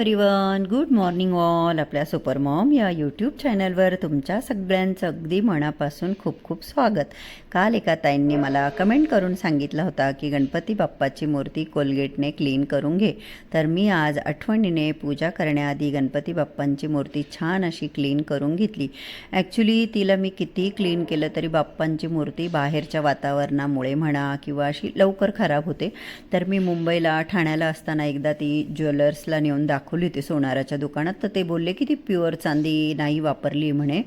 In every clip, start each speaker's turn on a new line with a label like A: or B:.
A: Hello everyone good morning all आपल्या supermom या YouTube चॅनलवर तुमच्या सगळ्यांचं अगदी मनापासून खूप खूप स्वागत. काल एका ताईंनी मला कमेंट करून सांगितलं होता की गणपती बाप्पाची मूर्ती कोलगेटने क्लीन करून घे. तर मी आज आठवणीने पूजा करण्याआधी गणपती बाप्पांची मूर्ती छान अशी क्लीन करून घेतली. ॲक्च्युली तिला मी किती क्लीन केलं तरी बाप्पांची मूर्ती बाहेरच्या वातावरणामुळे म्हणा किंवा अशी लवकर खराब होते. तर मी मुंबईला ठाण्याला असताना एकदा ती ज्वेलर्सला नेऊन दाखवली होती सोनाराच्या दुकानात तर ते बोलले की ती प्युअर चांदी नाही वापरली म्हणे.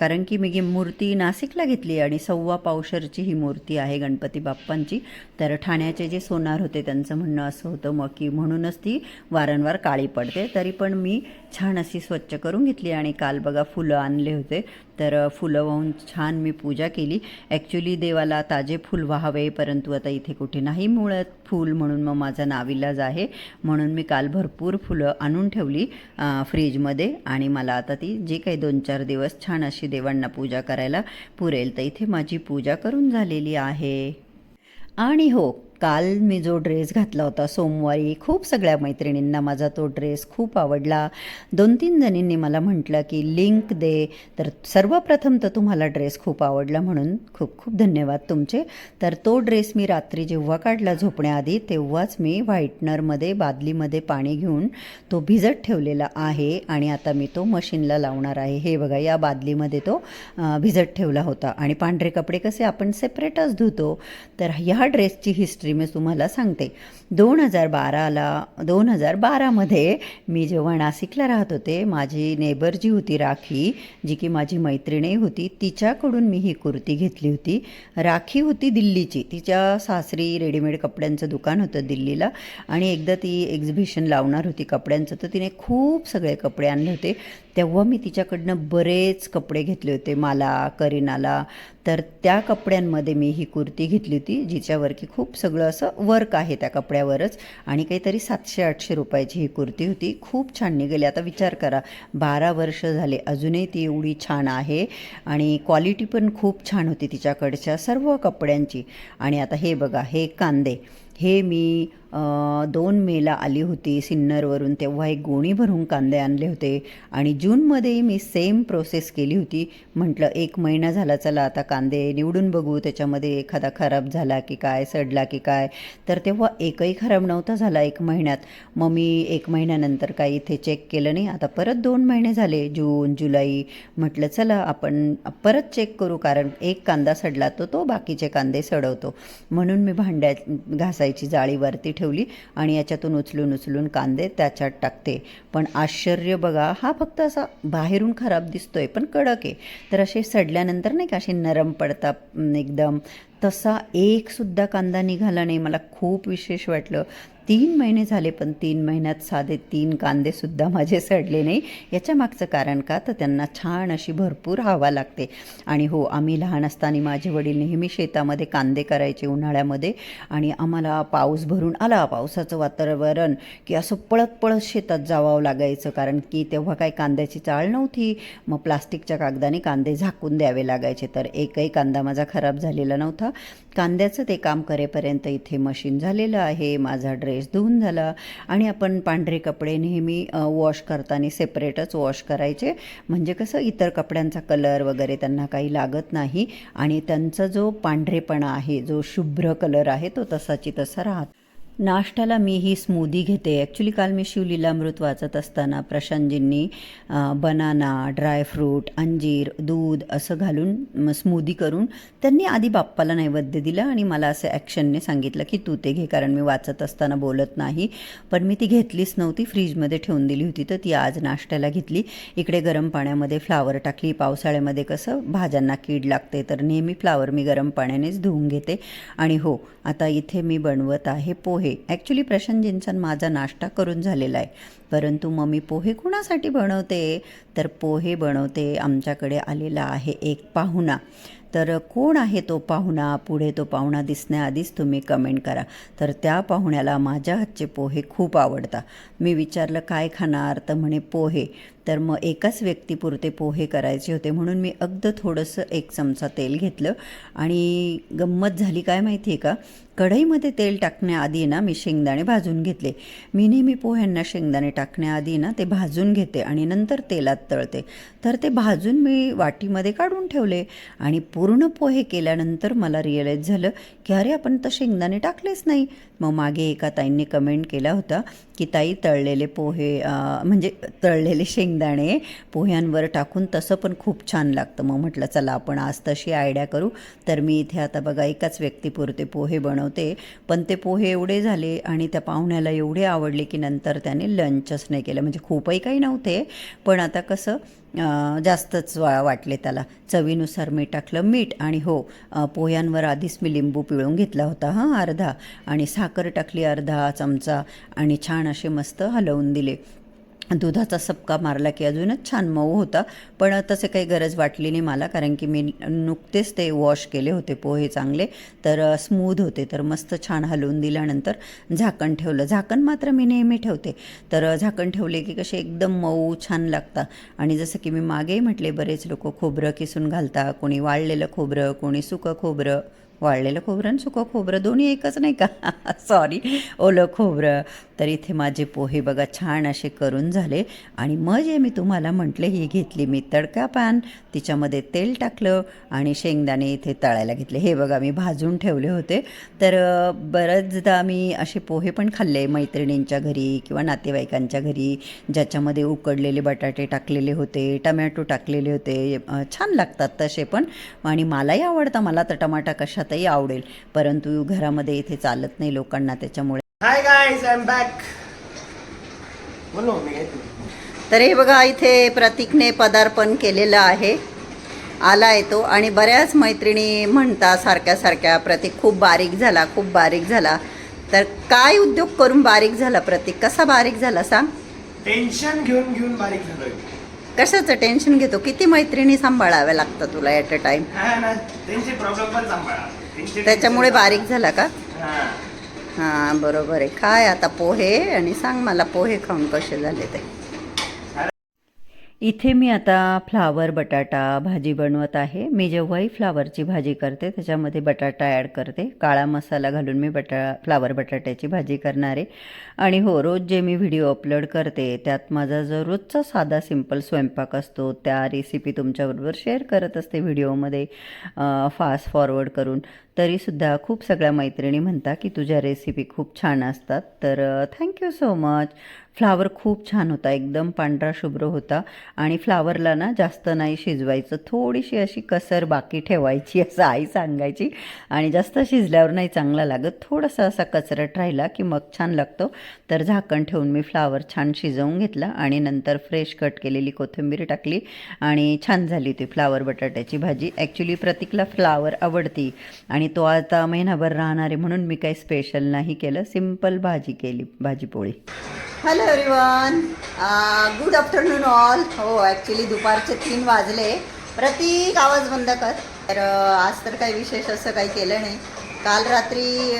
A: कारण की मी ही मूर्ती नाशिकला घेतली आणि सव्वा पावशरची ही मूर्ती आहे गणपती बाप्पांची. तर ठाण्याचे जे सोनार होते त्यांचं म्हणणं असं होतं मग की म्हणूनच ती वारंवार काळी पडते. तरी पण मी छान अशी स्वच्छ करून घेतली आणि काल बघा फुलं आणले होते. तर फुलं वाहून छान मी पूजा केली. ॲक्च्युली देवाला ताजे फुल व्हावे परंतु आता इथे कुठे नाही मिळत फूल म्हणून मग माझा नाविलाज आहे. म्हणून मी काल भरपूर फुलं आणून ठेवली फ्रीजमध्ये आणि मला आता ती जे काही दोन चार दिवस छान अशी देवांना पूजा करायला पुरेल तर इथे माझी पूजा करून झालेली आहे. आणि हो काल मी जो ड्रेस घातला होता सोमवारी खूप सगळ्या मैत्रिणींना माझा तो ड्रेस खूप आवडला. दोन तीन जणींनी मला म्हटलं की लिंक दे. तर सर्वप्रथम तर तुम्हाला ड्रेस खूप आवडला म्हणून खूप खूप धन्यवाद तुमचे. तर तो ड्रेस मी रात्री जेव्हा काढला झोपण्याआधी तेव्हाच मी व्हाईटनरमध्ये बादलीमध्ये पाणी घेऊन तो भिजत ठेवलेला आहे आणि आता मी तो मशीनला लावणार आहे. हे बघा या बादलीमध्ये तो भिजत ठेवला होता. आणि पांढरे कपडे कसे आपण सेपरेटच धुतो. तर ह्या ड्रेसची हिस्ट्री मी तुम्हाला सांगते. दोन हजार बाराला दोन हजार बारामध्ये मी जेव्हा नाशिकला राहत होते माझी नेबर जी होती राखी जी की माझी मैत्रिणी होती तिच्याकडून मी ही कुर्ती घेतली होती. राखी होती दिल्लीची. तिच्या सासरी रेडीमेड कपड्यांचं दुकान होतं दिल्लीला आणि एकदा ती एक्झिबिशन लावणार होती कपड्यांचं तर तिने खूप सगळे कपडे आणले होते. तेव्हा मी तिच्याकडनं बरेच कपडे घेतले होते मला करीनाला. तर त्या कपड्यांमध्ये मी ही कुर्ती घेतली होती जिच्यावर की खूप सगळं असं वर्क आहे त्या कपड्यावरच. आणि काहीतरी सातशे आठशे रुपयाची ही कुर्ती होती. खूप छान निघाली. आता विचार करा बारा वर्ष झाले अजूनही ती एवढी छान आहे आणि क्वालिटी पण खूप छान होती तिच्याकडच्या सर्व कपड्यांची. आणि आता हे बघा हे कांदे. हे मी दोन मेला आली होती सिन्नरवरून तेव्हा एक गोणी भरून कांदे आणले होते आणि जूनमध्ये मी सेम प्रोसेस केली होती. म्हटलं एक महिना झाला चला आता कांदे निवडून बघू त्याच्यामध्ये एखादा खराब झाला की काय सडला की काय. तर तेव्हा एकही खराब नव्हता झाला एक महिन्यात. मग मी एक महिन्यानंतर काही इथे चेक केलं नाही. आता परत दोन महिने झाले जून जुलै. म्हटलं चला आपण परत चेक करू कारण एक कांदा सडला तो तो बाकीचे कांदे सडवतो. म्हणून मी भांड्या घासायची जाळी वरती ठेवली आणि याच्यातून उचलून उचलून कांदे त्याच्यात टाकते. पण आश्चर्य बघा हा फक्त असा बाहेरून खराब दिसतोय पण कडक आहे. तर असे सडल्यानंतर नाही का असे नरम पडतात एकदम तसा एकसुद्धा कांदा निघाला नाही. मला खूप विशेष वाटलं. तीन महिने झाले पण तीन महिन्यात साधे तीन कांदेसुद्धा माझे सडले नाही. याच्या मागचं कारण का? तर त्यांना छान अशी भरपूर हवा लागते. आणि हो आम्ही लहान असताना माझे वडील नेहमी शेतामध्ये कांदे करायचे उन्हाळ्यामध्ये. आणि आम्हाला पाऊस भरून आला पावसाचं वातावरण की असं पळत पळत शेतात जावं लागायचं. कारण की तेव्हा काही कांद्याची चाळ नव्हती. मग प्लास्टिकच्या कागदाने कांदे झाकून द्यावे लागायचे. तर एकही कांदा माझा खराब झालेला नव्हता. कांद्याचं ते काम करेपर्यंत इथे मशीन झालेलं आहे माझा ड्रेस धुवून झाला आणि आपण पांढरे कपडे नेहमी वॉश करताना सेपरेटच वॉश करायचे. म्हणजे कसं इतर कपड्यांचा कलर वगैरे त्यांना काही लागत नाही आणि त्यांचा जो पांढरेपणा आहे जो शुभ्र कलर आहे तो तसाची तसा राहत. नाश्त्याला मी ही स्मूदी घेते. ॲक्च्युली काल मी शिवलीलामृत वाचत असताना प्रशांतजींनी बनाना ड्रायफ्रूट अंजीर दूध असं घालून स्मूदी करून त्यांनी आधी बाप्पाला नैवेद्य दिलं आणि मला असं ॲक्शनने सांगितलं की तू ते घे कारण मी वाचत असताना बोलत नाही. पण मी ती घेतलीच नव्हती. फ्रीजमध्ये ठेवून दिली होती तर ती आज नाश्त्याला घेतली. इकडे गरम पाण्यामध्ये फ्लावर टाकली. पावसाळ्यामध्ये कसं भाज्यांना कीड लागते तर नेहमी फ्लावर मी गरम पाण्यानेच धुवून घेते. आणि हो आता इथे मी बनवत आहे पोहे. ॲक्च्युली प्रशांतजींचा माझा नाश्ता करून झालेला आहे. परंतु मग मी पोहे कुणासाठी बनवते? तर पोहे बनवते आमच्याकडे आलेला आहे एक पाहुणा. तर कोण आहे तो पाहुणा? पुढे तो पाहुणा दिसण्याआधीच तुम्ही कमेंट करा. तर त्या पाहुण्याला माझ्या हातचे पोहे खूप आवडतात. मी विचारलं काय खाणार? तर म्हणे पोहे. तर मग एकाच व्यक्तीपुरते पोहे करायचे होते म्हणून मी अगदी थोडंसं एक चमचा तेल घेतलं. आणि गंमत झाली काय माहिती आहे का? कढईमध्ये तेल टाकण्याआधी ना मी शेंगदाणे भाजून घेतले. मी नेहमी पोह्यांना शेंगदाणे टाकण्याआधी ना ते भाजून घेते आणि नंतर तेलात तळते. तर ते भाजून मी वाटीमध्ये काढून ठेवले आणि पूर्ण पोहे केल्यानंतर मला रिअलाईज झालं की अरे आपण तर शेंगदाणे टाकलेच नाही. मग मागे एका ताईंनी कमेंट केला होता की ताई तळलेले पोहे म्हणजे तळलेले शेंगदाणे पोह्यांवर टाकून तसं पण खूप छान लागतं. मग म्हटलं चला आपण आज तशी आयडिया करू. तर मी इथे आता बघा एकाच व्यक्तीपुरते पोहे बनवते. पण ते पोहे एवढे झाले आणि त्या पाहुण्याला एवढे आवडले की नंतर त्याने लंचच नाही केलं. म्हणजे खूपही काही नव्हते. पण आता कसं जास्तच वा वाटले त्याला. चवीनुसार मी टाकलं मीठ आणि हो पोह्यांवर आधीच मी लिंबू पिळून घेतला होता हां अर्धा. आणि साखर टाकली अर्धा चमचा आणि छान असे मस्त हलवून दिले. दुधाचा सपका मारला की अजूनच छान मऊ होता. पण तसे काही गरज वाटली नाही मला कारण की मी नुकतेच ते वॉश केले होते पोहे चांगले तर स्मूद होते. तर मस्त छान हलवून दिल्यानंतर झाकण ठेवलं. झाकण मात्र मी नेहमी ठेवते. तर झाकण ठेवले की कसे एकदम मऊ छान लागतात आणि जसं की मी मागेही म्हटले बरेच लोक खोबरं किसून घालता. कोणी वाळलेलं खोबरं कोणी सुकं खोबरं. वाळलेलं खोबरं आणि सुकं खोबरं दोन्ही एकच नाही का? सॉरी ओलं खोबरं. तर इथे माझे पोहे बघा छान असे करून झाले. आणि मग जे मी तुम्हाला म्हटले ही घेतली मी तडका पॅन. तिच्यामध्ये तेल टाकलं आणि शेंगदाणे इथे तळायला घेतले. हे बघा मी भाजून ठेवले होते. तर अ, बऱ्याचदा मी असे पोहे पण खाल्ले मैत्रिणींच्या घरी किंवा नातेवाईकांच्या घरी ज्याच्यामध्ये उकडलेले बटाटे टाकलेले होते टमॅटो टाकलेले होते. छान लागतात तसे पण. आणि मलाही आवडतं. मला तर टमाटा कशातही आवडेल. परंतु घरामध्ये इथे चालत नाही लोकांना त्याच्यामुळे.
B: हाय आय एम बॅक
A: तर हे बघा इथे प्रतीकने पदार्पण केलेलं आहे. आला येतो आणि बऱ्याच मैत्रिणी म्हणतात सारख्या सारख्या प्रतीक खूप बारीक झाला खूप बारीक झाला. तर काय उद्योग करून बारीक झाला प्रतीक? कसा बारीक झाला सांग?
B: टेन्शन घेऊन घेऊन बारीक झालोय.
A: कशाचं टेन्शन घेतो? किती मैत्रिणी सांभाळाव्या लागतं तुला ॲट अ टाइम
B: त्यांचे प्रॉब्लेम पण सांभाळा.
A: त्याच्यामुळे बारीक झाला का?
B: हा.
A: हां बरोबर आहे. काय आता पोहे आणि सांग मला पोहे खाऊन कसे झाले ते. इथे मी आता फ्लावर बटाटा भाजी बनवत आहे. मी जेव्हाही फ्लावरची भाजी करते त्याच्यामध्ये बटाटा ॲड करते. काळा मसाला घालून मी बटा फ्लावर बटाट्याची भाजी करणार आहे. आणि हो रोज जे मी व्हिडिओ अपलोड करते त्यात माझा जो रोजचा साधा सिंपल स्वयंपाक असतो त्या रेसिपी तुमच्याबरोबर शेअर करत असते व्हिडिओमध्ये फास्ट फॉरवर्ड करून. तरीसुद्धा खूप सगळ्या मैत्रिणी म्हणता की तुझ्या रेसिपी खूप छान असतात. तर थँक्यू सो मच. फ्लावर खूप छान होता एकदम पांढरा शुभ्र होता. आणि फ्लावरला ना जास्त नाही शिजवायचं. थोडीशी अशी कसर बाकी ठेवायची असं आई सांगायची. आणि जास्त शिजल्यावर नाही चांगला लागत. थोडासा असा कचरट राहिला की मग छान लागतो. तर झाकण ठेवून मी फ्लावर छान शिजवून घेतला आणि नंतर फ्रेश कट केलेली कोथिंबीर टाकली आणि छान झाली ती फ्लावर बटाट्याची भाजी. ॲक्च्युली प्रतीकला फ्लावर आवडती आणि तो आता महिनाभर राहणार आहे म्हणून मी काही स्पेशल नाही केलं. सिंपल भाजी केली भाजीपोळी. Hello everyone good afternoon all हो ॲक्च्युली दुपारचे तीन वाजले. प्रतीक आवाज बंद कर. तर आज तर काही विशेष असं काही केलं नाही. काल रात्री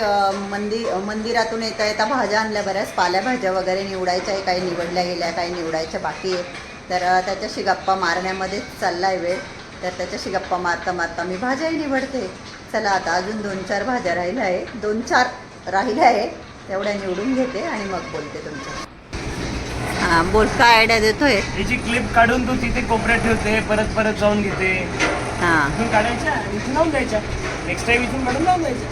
A: मंदिर मंदिरातून येता येता भाज्या आणल्या बऱ्याच. पाल्याभाज्या वगैरे निवडायच्या आहे काही निवडल्या गेल्या काही निवडायच्या बाकी आहे. तर त्याच्याशी गप्पा मारण्यामध्येच चालला आहे वेळ. तर त्याच्याशी गप्पा मारता मारता मी भाज्याही निवडते. चला आता अजून दोन चार भाज्या राहिल्या आहे. दोन चार राहिल्या आहे तेवढ्या निवडून घेते आणि मग बोलते तुमच्या हां बोल काय आयडिया देतोय?
B: त्याची क्लिप काढून तू तिथे कोपऱ्यात ठेवते परत परत जाऊन घेते.
A: हां.
B: इथून काढायच्या? इथून लावून द्यायच्या? नेक्स्ट टाइम इथून काढून लावून द्यायच्या?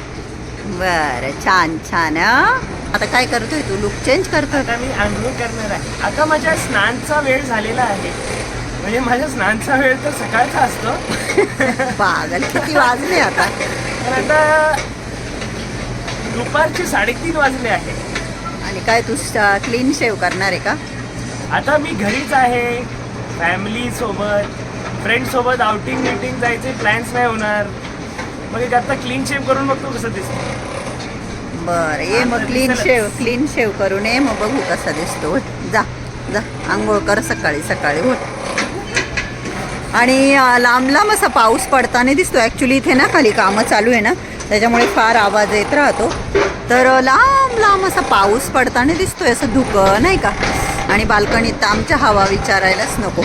A: बरं छान छान हं? आता काय करतोय तू? लुक चेंज करतोय?
B: आता मी आंघोळ करणार आहे. आता माझ्या स्नानचा वेळ झालेला आहे. म्हणजे माझ्या स्नानचा वेळ तर सकाळचा असतो.
A: पागल किती वाजले आता?
B: पण आता दुपारचे साडेतीन वाजले आहे.
A: आणि काय तू क्लीन शेव करणार आहे का?
B: आता मी घरीच आहे. फॅमिली सोबत फ्रेंड सोबत आउटिंग मिटिंग जायचे प्लॅन्स नाही होणार. मग एक आता क्लीन शेप करून बघतो कसं दिसतं.
A: बरं ये मग क्लीन. शेव क्लीन शेव करून ये मग बघू कसा दिसतो. जा जा आंघोळ कर सकाळी सकाळी उठ. आणि अं, लांब लांब असा पाऊस पडताना दिसतो. ॲक्च्युली इथे ना खाली कामं चालू आहे ना त्याच्यामुळे फार आवाज येत राहतो. तर लांब लांब असा पाऊस पडताना दिसतोय असं धुकं नाही का? आणि बाल्कनीत तर आमच्या हवा विचारायलाच नको.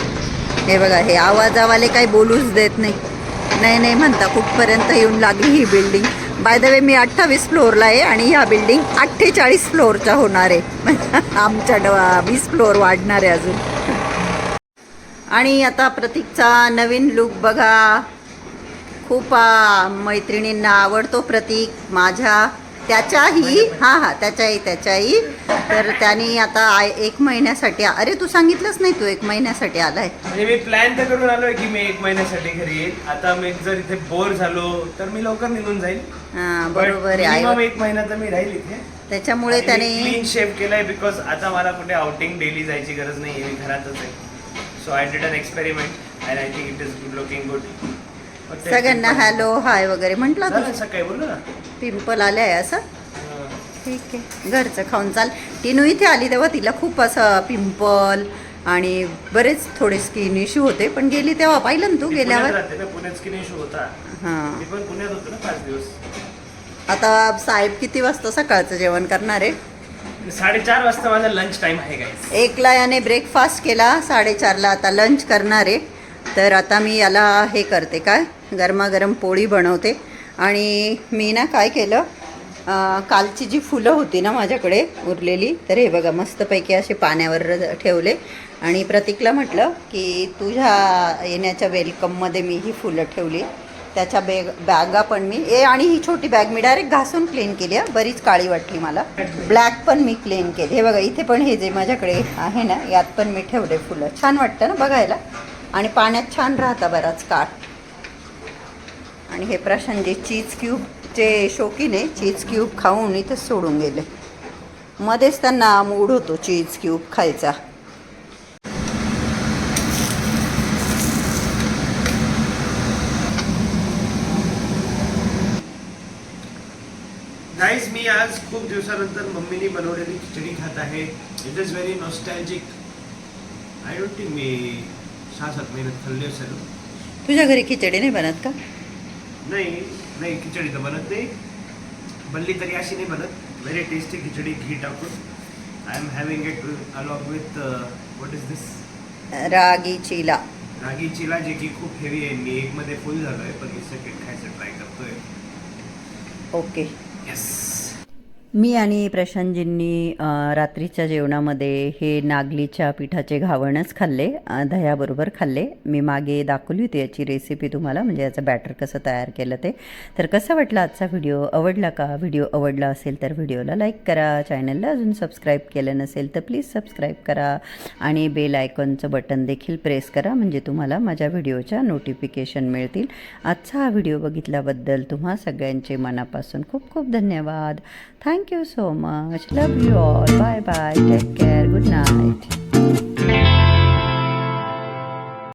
A: हे बघा हे आवाजावाले काही बोलूच देत नाही. नाही नाही म्हणता कुठपर्यंत येऊन लागली ही बिल्डिंग बाय द वे मी अठ्ठावीस फ्लोअरला आहे आणि ह्या बिल्डिंग अठ्ठेचाळीस फ्लोअरच्या होणार आहे. आमच्या ड वीस फ्लोअर वाढणार आहे अजून. आणि आता प्रतीकचा नवीन लुक बघा. खूप मैत्रिणींना आवडतो प्रतीक माझ्या. त्याच्याही हां हां त्याच्याही त्याच्याही. तर त्यांनी आता एक महिन्यासाठी अरे तू सांगितलंच नाही तू एक महिन्यासाठी आलाय.
B: म्हणजे मी प्लॅन तर करून आलोय की मी एक महिन्यासाठी घरी येईल. आता मी जर इथे बोर झालो तर मी लवकर निघून जाईल.
A: हां बरोबर आहे आई.
B: एक महिना तर मी राहील इथे.
A: त्याच्यामुळे त्याने
B: क्लीन शेप केलाय बिकॉज आता मला कुठे आउटिंग डेली जायची गरज नाही मी घरातच आहे. So I did an experiment and I think it is good looking good
A: सगळ्यांना हॅलो हाय वगैरे म्हटलं तू
B: असं काय बोललो ना?
A: पिंपल आले आहे असं. ठीक आहे. घरचं खाऊन चाल. टिनू इथे आली तेव्हा तिला खूप असं पिंपल आणि बरेच थोडे स्किन इश्यू होते पण गेली तेव्हा पाहिलं ना तू गेल्यावर?
B: राहते ना पुण्यात स्किन इश्यू होता.
A: हां.
B: मी पण पुण्यात होतो ना पाच दिवस.
A: आता साहेब किती वाजता सकाळचं जेवण करणार आहे?
B: साडेचार वाजता माझा लंच टाइम आहे
A: एकला याने ब्रेकफास्ट केला साडेचारला आता लंच करणार आहे. तर आता मी याला हे करते काय? गरमागरम पोळी बनवते. आणि मी ना काय केलं? कालची जी फुलं होती ना माझ्याकडे उरलेली तर हे बघा मस्तपैकी असे पाण्यावर ठेवले. आणि प्रतीकला म्हटलं की तुझ्या येण्याच्या वेलकममध्ये मी ही फुलं ठेवली. त्याच्या बॅग बॅगा पण मी ए आणि ही छोटी बॅग मी डायरेक्ट घासून क्लीन केली आहे बरीच काळी वाटली मला. ब्लॅक पण मी क्लीन केली. हे बघा इथे पण हे जे माझ्याकडे आहे ना यात पण मी ठेवले फुलं. छान वाटतं ना बघायला. आणि पाण्यात छान राहता बराच काळ. आणि हे प्रशांत चीज क्यूबचे शौकीन आहे. चीज क्यूब खाऊन इथेच सोडून गेले. मध्येच त्यांना मूड होतो चीज क्यूब खायचा.
B: गाईज मी आज खूप दिवसानंतर मम्मीने बनवलेली खिचडी खात आहे. It is very nostalgic I don't think मी सहा सात महिन्यात खाल्ली असेल.
A: तुझ्या घरी खिचडी नाही बनत का?
B: नाही नाही खिचडी तर बनत नाही. बनली तरी अशी नाही बनत. व्हेरी टेस्टी खिचडी घी टाकून. I am having it along with what is this
A: ragi chila.
B: Ragi chila जे की खूप हेवी आहे. मी एकमध्ये फुल झालो आहे पण मी सेकंड खायचं ट्राय करतोय.
A: ओके
B: येस
A: मी आणि प्रशांतजींनी रात्रीच्या जेवणामध्ये हे नागलीच्या पिठाचे घावणच खाल्ले दह्याबरोबर खाल्ले. मी मागे दाखवली होती याची रेसिपी तुम्हाला म्हणजे याचं बॅटर कसं तयार केलं ते. तर कसं वाटलं आजचा व्हिडिओ आवडला का? व्हिडिओ आवडला असेल तर व्हिडिओला लाईक करा. चॅनलला अजून सबस्क्राईब केलं नसेल तर प्लीज सबस्क्राईब करा. आणि बेल आयकॉनचं बटन देखील प्रेस करा म्हणजे तुम्हाला माझ्या व्हिडिओच्या नोटिफिकेशन मिळतील. आजचा हा व्हिडिओ बघितल्याबद्दल तुम्हा सगळ्यांचे मनापासून खूप खूप धन्यवाद. Thank you so much. Love you all. Bye bye. Take care. Good night.